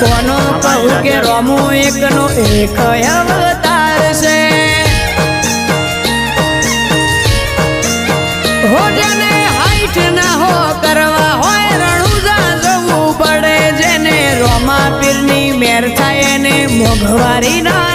કોનો કહું કે રોમો એકનો એક અવતાર છે. હો જેને હાઈટ ના હો કરવા હોય રણુજા જવું પડે. જેને રોમા પીરની મેર થાય એને મોઘવારી ના